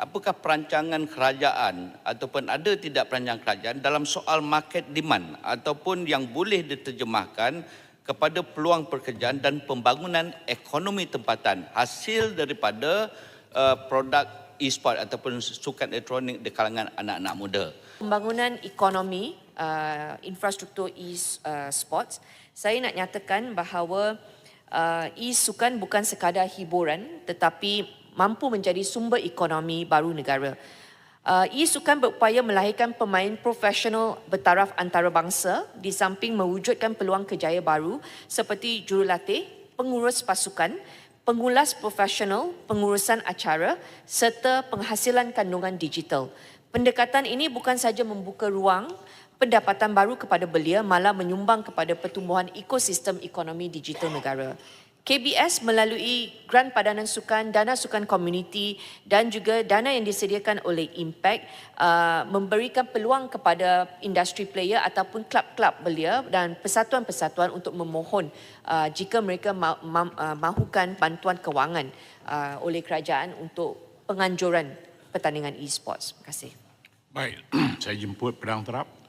apakah perancangan kerajaan ataupun ada tidak perancangan kerajaan dalam soal market demand ataupun yang boleh diterjemahkan kepada peluang pekerjaan dan pembangunan ekonomi tempatan hasil daripada uh, produk e-sport ataupun sukan elektronik di kalangan anak-anak muda. Pembangunan ekonomi uh, infrastruktur e-sports, saya nak nyatakan bahawa uh, e-sukan bukan sekadar hiburan tetapi mampu menjadi sumber ekonomi baru negara. Uh, e-sukan berupaya melahirkan pemain profesional bertaraf antarabangsa di samping mewujudkan peluang kerjaya baru seperti jurulatih, pengurus pasukan, pengulas profesional, pengurusan acara serta penghasilan kandungan digital. Pendekatan ini bukan saja membuka ruang pendapatan baru kepada belia malah menyumbang kepada pertumbuhan ekosistem ekonomi digital negara. KBS melalui Grant Padanan Sukan, Dana Sukan Komuniti dan juga dana yang disediakan oleh Impact uh, memberikan peluang kepada industri player ataupun klub-klub belia dan persatuan-persatuan untuk memohon uh, jika mereka ma- ma- uh, mahukan bantuan kewangan uh, oleh kerajaan untuk penganjuran pertandingan e-sports. Terima kasih. Baik, saya jemput pedang terap.